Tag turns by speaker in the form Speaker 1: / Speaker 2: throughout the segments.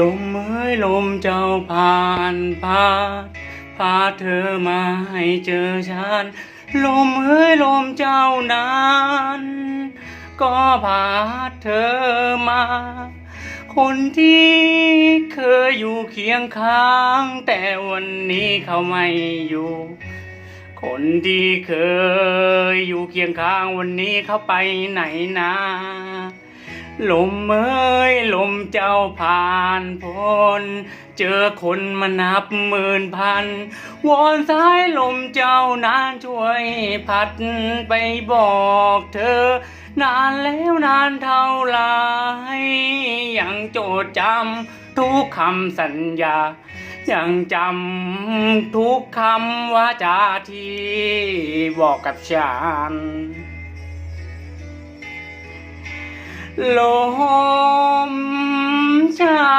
Speaker 1: ลมเอ้ยลมเจ้าผ่านพาพาเธอมาให้เจอฉัน ลมเอ้ยลมเจ้านั้นก็พาเธอมา คนที่เคยอยู่เคียงข้าง แต่วันนี้เขาไม่อยู่ คนที่เคยอยู่เคียงข้างวันนี้เขาไปไหนนะ ลมเอ้ยลมเจ้าผ่านพ้นเจอคนมานับหมื่นพัน วอนสายลมเจ้านานช่วยพัดไปบอกเธอ นานแล้วนานเท่าไหรยังโจดจำทุกคำสัญญา ยังจำทุกคำว่าจาที่บอกกับฉัน ลมเช้า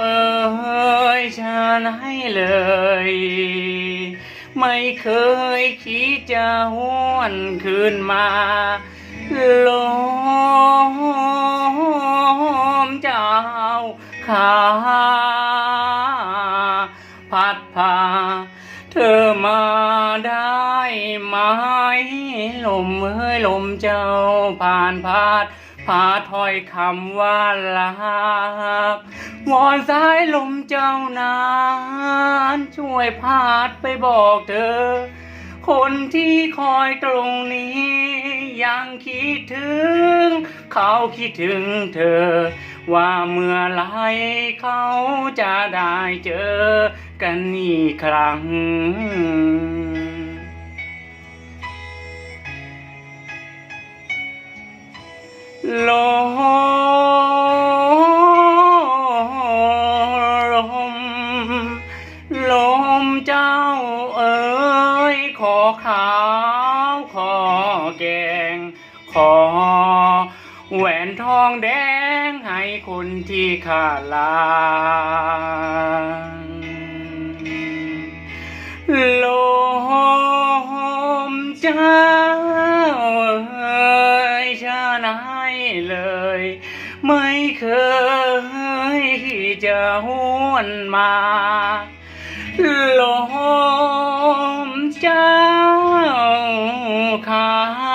Speaker 1: เอ่ยฉันให้เลย ไม่เคยคิดจะหวนคืนมา ลมเจ้าขา พัดพา เธอมาได้ไหมลมเอ้ยลมเจ้าผ่านพาดพาถ้อยคำว่าลาบวอนสายลมเจ้านานช่วยพาดไปบอกเธอ คนที่คอยตรงนี้ยังคิดถึง เขาคิดถึงเธอ ว่าเมื่อไหรเขาจะได้เจอกันอีกครั้งลมลมเจ้าเอ๋ยขอขาวขอแกงขอ แหวนทองแดงให้คนที่ขาลางลมเจ้าเอ้ยชาไหนเลย ไม่เคยที่จะหวนมาลมเจ้าขา